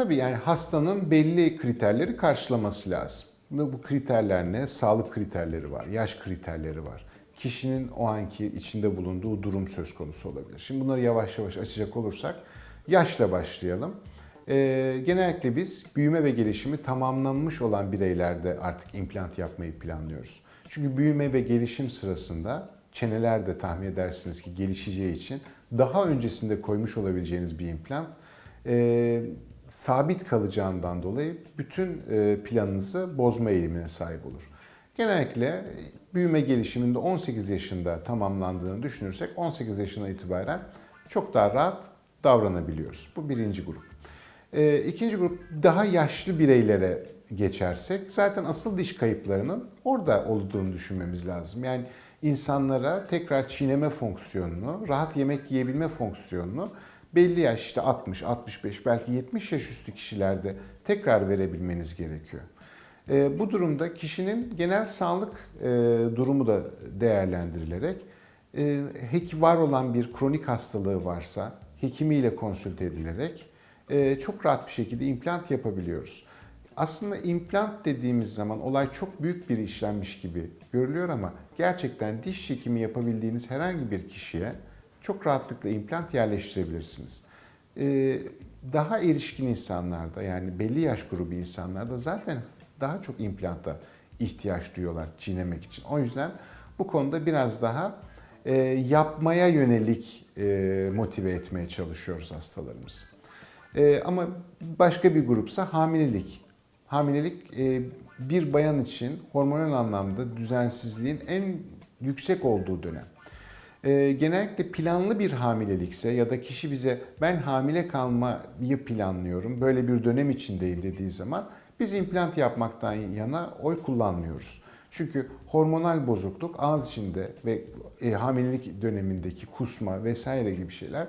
Tabii yani hastanın belli kriterleri karşılaması lazım. Bu kriterler ne? Sağlık kriterleri var, yaş kriterleri var. Kişinin o anki içinde bulunduğu durum söz konusu olabilir. Şimdi bunları yavaş yavaş açacak olursak yaşla başlayalım. Ee, genellikle biz büyüme ve gelişimi tamamlanmış olan bireylerde artık implant yapmayı planlıyoruz. Çünkü büyüme ve gelişim sırasında çeneler de tahmin edersiniz ki gelişeceği için daha öncesinde koymuş olabileceğiniz bir implant e, sabit kalacağından dolayı bütün e, planınızı bozma eğilimine sahip olur. Genellikle büyüme gelişiminde 18 yaşında tamamlandığını düşünürsek 18 yaşından itibaren çok daha rahat davranabiliyoruz. Bu birinci grup. E, ikinci grup daha yaşlı bireylere geçersek zaten asıl diş kayıplarının orada olduğunu düşünmemiz lazım. Yani insanlara tekrar çiğneme fonksiyonunu, rahat yemek yiyebilme fonksiyonunu belli yaş işte 60, 65 belki 70 yaş üstü kişilerde tekrar verebilmeniz gerekiyor. E, bu durumda kişinin genel sağlık e, durumu da değerlendirilerek e, hek var olan bir kronik hastalığı varsa hekimiyle konsült edilerek e, çok rahat bir şekilde implant yapabiliyoruz. Aslında implant dediğimiz zaman olay çok büyük bir işlenmiş gibi görülüyor ama gerçekten diş çekimi yapabildiğiniz herhangi bir kişiye çok rahatlıkla implant yerleştirebilirsiniz. Ee, daha erişkin insanlarda yani belli yaş grubu insanlarda zaten daha çok implanta ihtiyaç duyuyorlar çiğnemek için. O yüzden bu konuda biraz daha e, yapmaya yönelik e, motive etmeye çalışıyoruz hastalarımızı. E, ama başka bir grupsa hamilelik. Hamilelik bir bayan için hormonal anlamda düzensizliğin en yüksek olduğu dönem. E, genellikle planlı bir hamilelikse ya da kişi bize ben hamile kalmayı planlıyorum, böyle bir dönem içindeyim dediği zaman biz implant yapmaktan yana oy kullanmıyoruz. Çünkü hormonal bozukluk ağız içinde ve e, hamilelik dönemindeki kusma vesaire gibi şeyler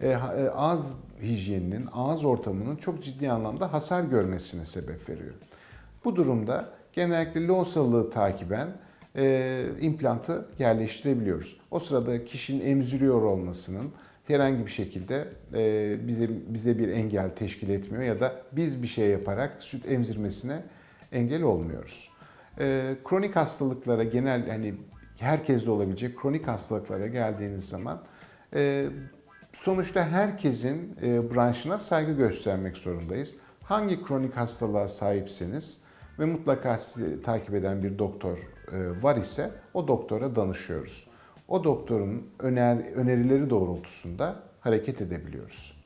e, e, ağız hijyeninin, ağız ortamının çok ciddi anlamda hasar görmesine sebep veriyor. Bu durumda genellikle loğusalığı takiben e, implantı yerleştirebiliyoruz. O sırada kişinin emziriyor olmasının herhangi bir şekilde e, bize bize bir engel teşkil etmiyor ya da biz bir şey yaparak süt emzirmesine engel olmuyoruz. E, kronik hastalıklara genel hani herkeste olabilecek kronik hastalıklara geldiğiniz zaman e, sonuçta herkesin e, branşına saygı göstermek zorundayız. Hangi kronik hastalığa sahipseniz ve mutlaka sizi takip eden bir doktor e, var ise o doktora danışıyoruz. O doktorun öner, önerileri doğrultusunda hareket edebiliyoruz.